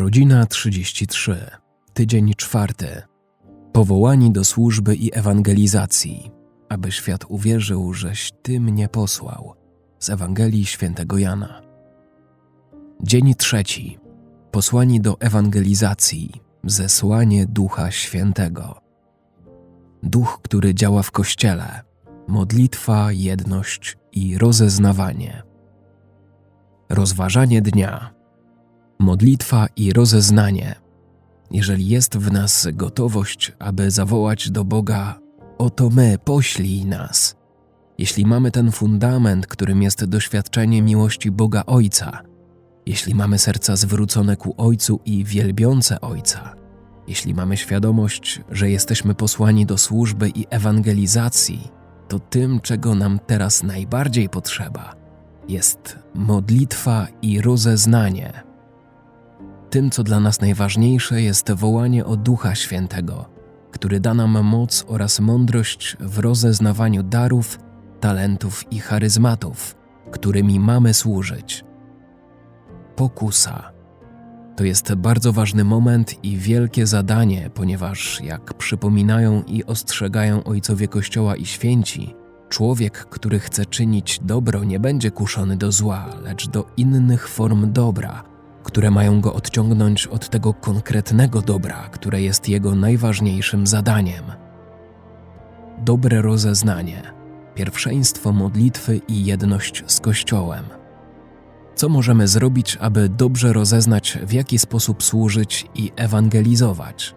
Rodzina 33. Tydzień czwarty. Powołani do służby i ewangelizacji, aby świat uwierzył, żeś Ty mnie posłał. Z Ewangelii Świętego Jana. Dzień trzeci. Posłani do ewangelizacji. Zesłanie Ducha Świętego. Duch, który działa w Kościele. Modlitwa, jedność i rozeznawanie. Rozważanie dnia modlitwa i rozeznanie. Jeżeli jest w nas gotowość, aby zawołać do Boga: Oto my, poślij nas. Jeśli mamy ten fundament, którym jest doświadczenie miłości Boga Ojca, jeśli mamy serca zwrócone ku Ojcu i wielbiące Ojca, jeśli mamy świadomość, że jesteśmy posłani do służby i ewangelizacji, to tym, czego nam teraz najbardziej potrzeba, jest modlitwa i rozeznanie. Tym, co dla nas najważniejsze, jest wołanie o Ducha Świętego, który da nam moc oraz mądrość w rozeznawaniu darów, talentów i charyzmatów, którymi mamy służyć. Pokusa. To jest bardzo ważny moment i wielkie zadanie, ponieważ, jak przypominają i ostrzegają ojcowie Kościoła i święci, człowiek, który chce czynić dobro, nie będzie kuszony do zła, lecz do innych form dobra, które mają go odciągnąć od tego konkretnego dobra, które jest jego najważniejszym zadaniem. Dobre rozeznanie, pierwszeństwo modlitwy i jedność z Kościołem. Co możemy zrobić, aby dobrze rozeznać, w jaki sposób służyć i ewangelizować?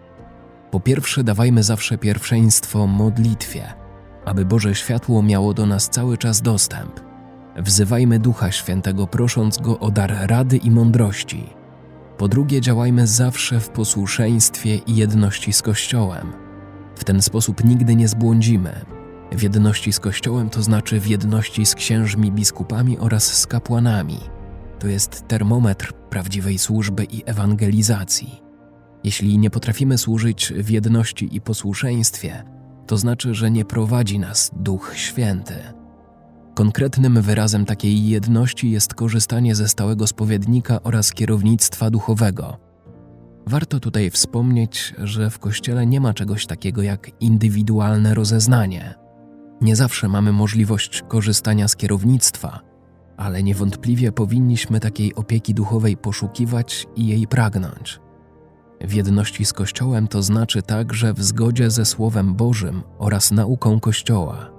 Po pierwsze, dawajmy zawsze pierwszeństwo modlitwie, aby Boże światło miało do nas cały czas dostęp. Wzywajmy Ducha Świętego, prosząc Go o dar rady i mądrości. Po drugie, działajmy zawsze w posłuszeństwie i jedności z Kościołem. W ten sposób nigdy nie zbłądzimy. W jedności z Kościołem to znaczy w jedności z księżmi, biskupami oraz z kapłanami. To jest termometr prawdziwej służby i ewangelizacji. Jeśli nie potrafimy służyć w jedności i posłuszeństwie, to znaczy, że nie prowadzi nas Duch Święty. Konkretnym wyrazem takiej jedności jest korzystanie ze stałego spowiednika oraz kierownictwa duchowego. Warto tutaj wspomnieć, że w Kościele nie ma czegoś takiego jak indywidualne rozeznanie. Nie zawsze mamy możliwość korzystania z kierownictwa, ale niewątpliwie powinniśmy takiej opieki duchowej poszukiwać i jej pragnąć. W jedności z Kościołem to znaczy także w zgodzie ze Słowem Bożym oraz nauką Kościoła.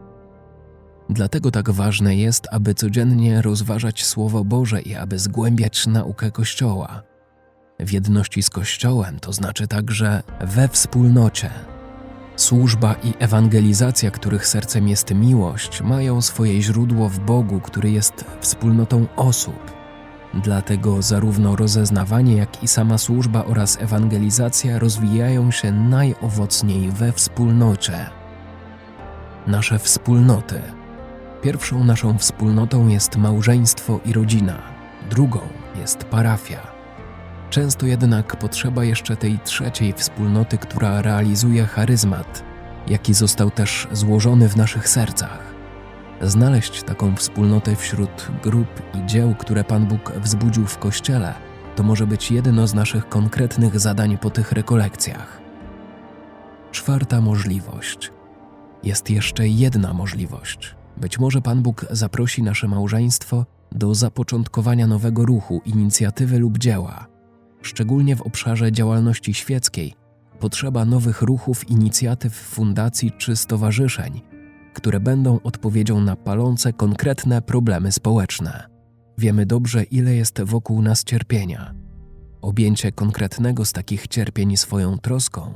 Dlatego tak ważne jest, aby codziennie rozważać Słowo Boże i aby zgłębiać naukę Kościoła. W jedności z Kościołem to znaczy także we wspólnocie. Służba i ewangelizacja, których sercem jest miłość, mają swoje źródło w Bogu, który jest wspólnotą osób. Dlatego zarówno rozeznawanie, jak i sama służba oraz ewangelizacja rozwijają się najowocniej we wspólnocie. Nasze wspólnoty Pierwszą naszą wspólnotą jest małżeństwo i rodzina, drugą jest parafia. Często jednak potrzeba jeszcze tej trzeciej wspólnoty, która realizuje charyzmat, jaki został też złożony w naszych sercach. Znaleźć taką wspólnotę wśród grup i dzieł, które Pan Bóg wzbudził w Kościele, to może być jedno z naszych konkretnych zadań po tych rekolekcjach. Czwarta możliwość. Jest jeszcze jedna możliwość być może Pan Bóg zaprosi nasze małżeństwo do zapoczątkowania nowego ruchu, inicjatywy lub dzieła. Szczególnie w obszarze działalności świeckiej potrzeba nowych ruchów, inicjatyw, fundacji czy stowarzyszeń, które będą odpowiedzią na palące konkretne problemy społeczne. Wiemy dobrze, ile jest wokół nas cierpienia. Objęcie konkretnego z takich cierpień swoją troską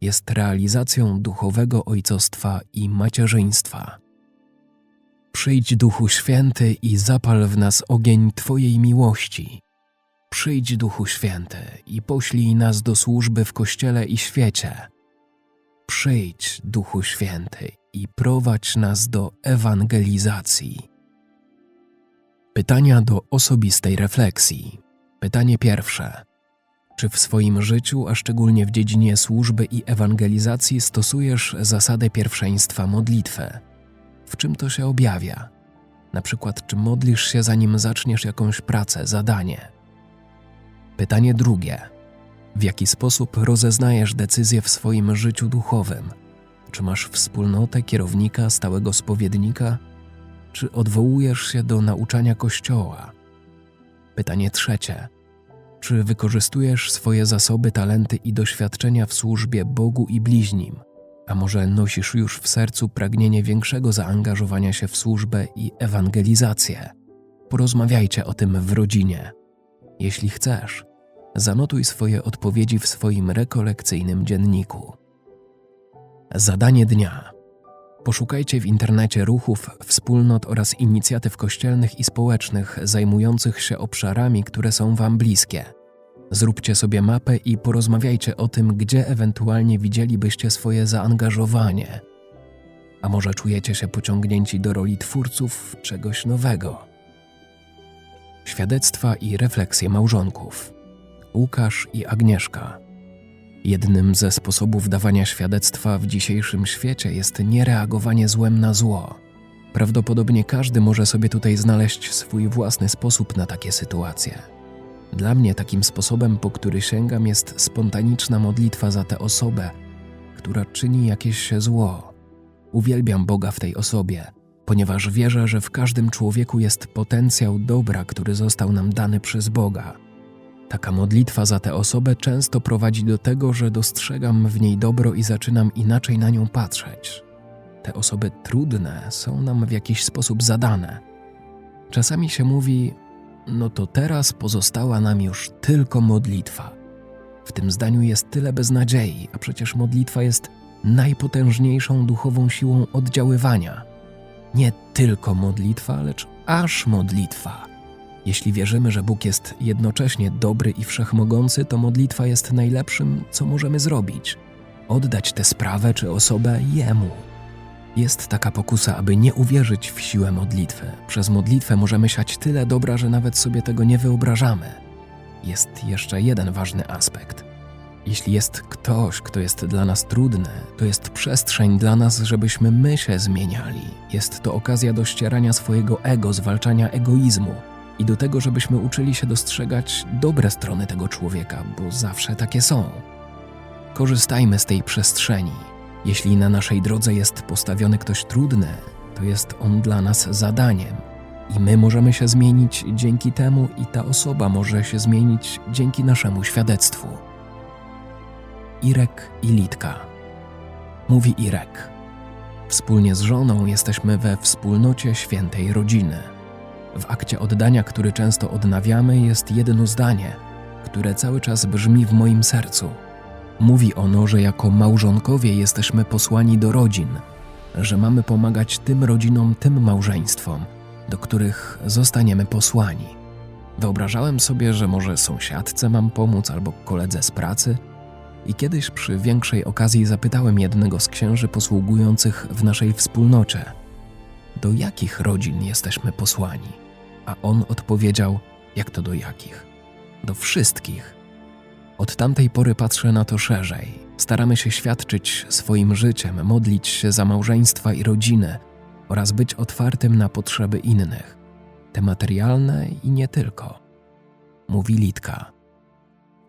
jest realizacją duchowego ojcostwa i macierzyństwa. Przyjdź Duchu Święty i zapal w nas ogień Twojej miłości. Przyjdź Duchu Święty i poślij nas do służby w Kościele i świecie. Przyjdź Duchu Święty i prowadź nas do ewangelizacji. Pytania do osobistej refleksji. Pytanie pierwsze. Czy w swoim życiu, a szczególnie w dziedzinie służby i ewangelizacji, stosujesz zasadę pierwszeństwa modlitwy? W czym to się objawia. Na przykład, czy modlisz się zanim zaczniesz jakąś pracę, zadanie. Pytanie drugie. W jaki sposób rozeznajesz decyzje w swoim życiu duchowym? Czy masz wspólnotę kierownika, stałego spowiednika? Czy odwołujesz się do nauczania Kościoła? Pytanie trzecie. Czy wykorzystujesz swoje zasoby, talenty i doświadczenia w służbie Bogu i bliźnim? A może nosisz już w sercu pragnienie większego zaangażowania się w służbę i ewangelizację? Porozmawiajcie o tym w rodzinie. Jeśli chcesz, zanotuj swoje odpowiedzi w swoim rekolekcyjnym dzienniku. Zadanie dnia. Poszukajcie w internecie ruchów, wspólnot oraz inicjatyw kościelnych i społecznych zajmujących się obszarami, które są Wam bliskie. Zróbcie sobie mapę i porozmawiajcie o tym, gdzie ewentualnie widzielibyście swoje zaangażowanie. A może czujecie się pociągnięci do roli twórców czegoś nowego? Świadectwa i refleksje małżonków. Łukasz i Agnieszka. Jednym ze sposobów dawania świadectwa w dzisiejszym świecie jest niereagowanie złem na zło. Prawdopodobnie każdy może sobie tutaj znaleźć swój własny sposób na takie sytuacje. Dla mnie takim sposobem, po który sięgam, jest spontaniczna modlitwa za tę osobę, która czyni jakieś zło. Uwielbiam Boga w tej osobie, ponieważ wierzę, że w każdym człowieku jest potencjał dobra, który został nam dany przez Boga. Taka modlitwa za tę osobę często prowadzi do tego, że dostrzegam w niej dobro i zaczynam inaczej na nią patrzeć. Te osoby trudne są nam w jakiś sposób zadane. Czasami się mówi, no to teraz pozostała nam już tylko modlitwa. W tym zdaniu jest tyle beznadziei, a przecież modlitwa jest najpotężniejszą duchową siłą oddziaływania. Nie tylko modlitwa, lecz aż modlitwa. Jeśli wierzymy, że Bóg jest jednocześnie dobry i wszechmogący, to modlitwa jest najlepszym, co możemy zrobić. Oddać tę sprawę czy osobę Jemu. Jest taka pokusa, aby nie uwierzyć w siłę modlitwy. Przez modlitwę możemy siać tyle dobra, że nawet sobie tego nie wyobrażamy. Jest jeszcze jeden ważny aspekt. Jeśli jest ktoś, kto jest dla nas trudny, to jest przestrzeń dla nas, żebyśmy my się zmieniali. Jest to okazja do ścierania swojego ego, zwalczania egoizmu i do tego, żebyśmy uczyli się dostrzegać dobre strony tego człowieka, bo zawsze takie są. Korzystajmy z tej przestrzeni. Jeśli na naszej drodze jest postawiony ktoś trudny, to jest on dla nas zadaniem. I my możemy się zmienić dzięki temu, i ta osoba może się zmienić dzięki naszemu świadectwu. Irek i Litka. Mówi Irek. Wspólnie z żoną jesteśmy we wspólnocie świętej rodziny. W akcie oddania, który często odnawiamy, jest jedno zdanie, które cały czas brzmi w moim sercu. Mówi ono, że jako małżonkowie jesteśmy posłani do rodzin, że mamy pomagać tym rodzinom, tym małżeństwom, do których zostaniemy posłani. Wyobrażałem sobie, że może sąsiadce mam pomóc albo koledze z pracy, i kiedyś przy większej okazji zapytałem jednego z księży posługujących w naszej wspólnocie, do jakich rodzin jesteśmy posłani? A on odpowiedział, jak to do jakich? Do wszystkich. Od tamtej pory patrzę na to szerzej. Staramy się świadczyć swoim życiem, modlić się za małżeństwa i rodziny oraz być otwartym na potrzeby innych, te materialne i nie tylko. Mówi Litka.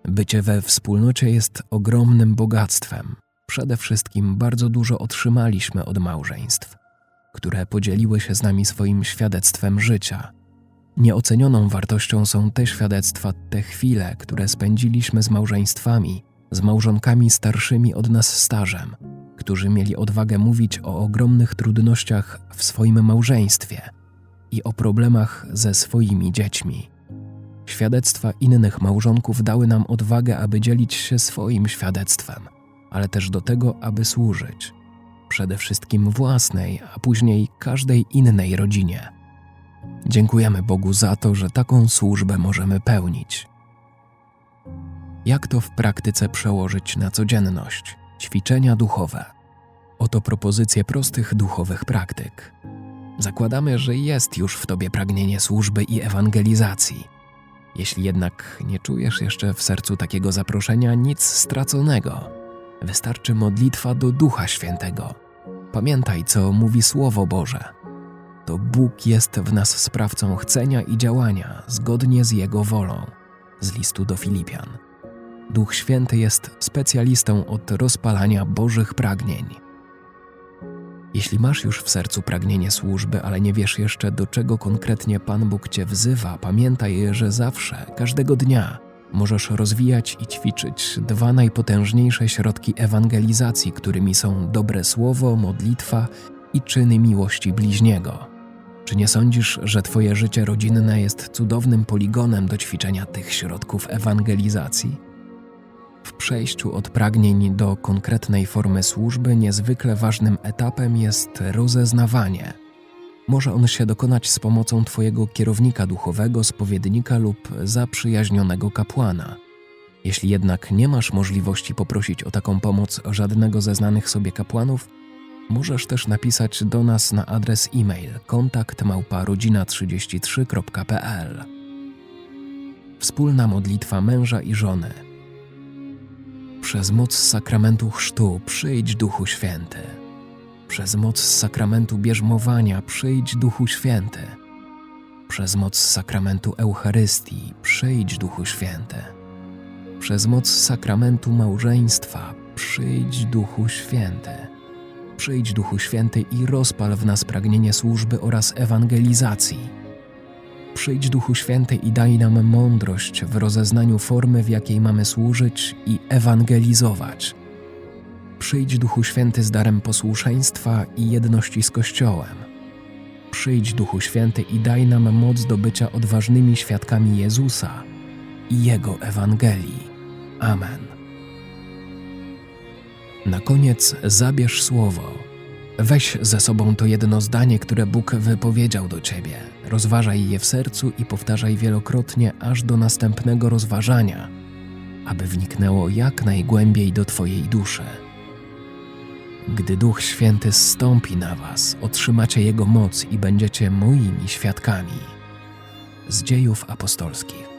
Bycie we wspólnocie jest ogromnym bogactwem. Przede wszystkim bardzo dużo otrzymaliśmy od małżeństw, które podzieliły się z nami swoim świadectwem życia. Nieocenioną wartością są te świadectwa, te chwile, które spędziliśmy z małżeństwami, z małżonkami starszymi od nas stażem, którzy mieli odwagę mówić o ogromnych trudnościach w swoim małżeństwie i o problemach ze swoimi dziećmi. Świadectwa innych małżonków dały nam odwagę, aby dzielić się swoim świadectwem, ale też do tego, aby służyć. Przede wszystkim własnej, a później każdej innej rodzinie. Dziękujemy Bogu za to, że taką służbę możemy pełnić. Jak to w praktyce przełożyć na codzienność? Ćwiczenia duchowe. Oto propozycje prostych duchowych praktyk. Zakładamy, że jest już w tobie pragnienie służby i ewangelizacji. Jeśli jednak nie czujesz jeszcze w sercu takiego zaproszenia, nic straconego. Wystarczy modlitwa do Ducha Świętego. Pamiętaj, co mówi Słowo Boże. To Bóg jest w nas sprawcą chcenia i działania zgodnie z Jego wolą. Z listu do Filipian. Duch Święty jest specjalistą od rozpalania Bożych pragnień. Jeśli masz już w sercu pragnienie służby, ale nie wiesz jeszcze do czego konkretnie Pan Bóg Cię wzywa, pamiętaj, że zawsze, każdego dnia możesz rozwijać i ćwiczyć dwa najpotężniejsze środki ewangelizacji, którymi są dobre słowo, modlitwa i czyny miłości bliźniego. Czy nie sądzisz, że Twoje życie rodzinne jest cudownym poligonem do ćwiczenia tych środków ewangelizacji? W przejściu od pragnień do konkretnej formy służby niezwykle ważnym etapem jest rozeznawanie. Może on się dokonać z pomocą Twojego kierownika duchowego, spowiednika lub zaprzyjaźnionego kapłana. Jeśli jednak nie masz możliwości poprosić o taką pomoc żadnego ze znanych sobie kapłanów, możesz też napisać do nas na adres e-mail kontakt małparodzina33.pl Wspólna modlitwa męża i żony – przez moc sakramentu chrztu przyjdź Duchu Święty. Przez moc sakramentu bierzmowania przyjdź Duchu Święty. Przez moc sakramentu Eucharystii przyjdź Duchu Święty. Przez moc sakramentu małżeństwa przyjdź Duchu Święty. Przyjdź Duchu Święty i rozpal w nas pragnienie służby oraz ewangelizacji. Przyjdź Duchu Święty i daj nam mądrość w rozeznaniu formy, w jakiej mamy służyć i ewangelizować. Przyjdź Duchu Święty z darem posłuszeństwa i jedności z Kościołem. Przyjdź Duchu Święty i daj nam moc do bycia odważnymi świadkami Jezusa i Jego Ewangelii. Amen. Na koniec zabierz słowo. Weź ze sobą to jedno zdanie, które Bóg wypowiedział do ciebie. Rozważaj je w sercu i powtarzaj wielokrotnie, aż do następnego rozważania, aby wniknęło jak najgłębiej do Twojej duszy. Gdy Duch Święty zstąpi na Was, otrzymacie Jego moc i będziecie moimi świadkami. Z dziejów apostolskich.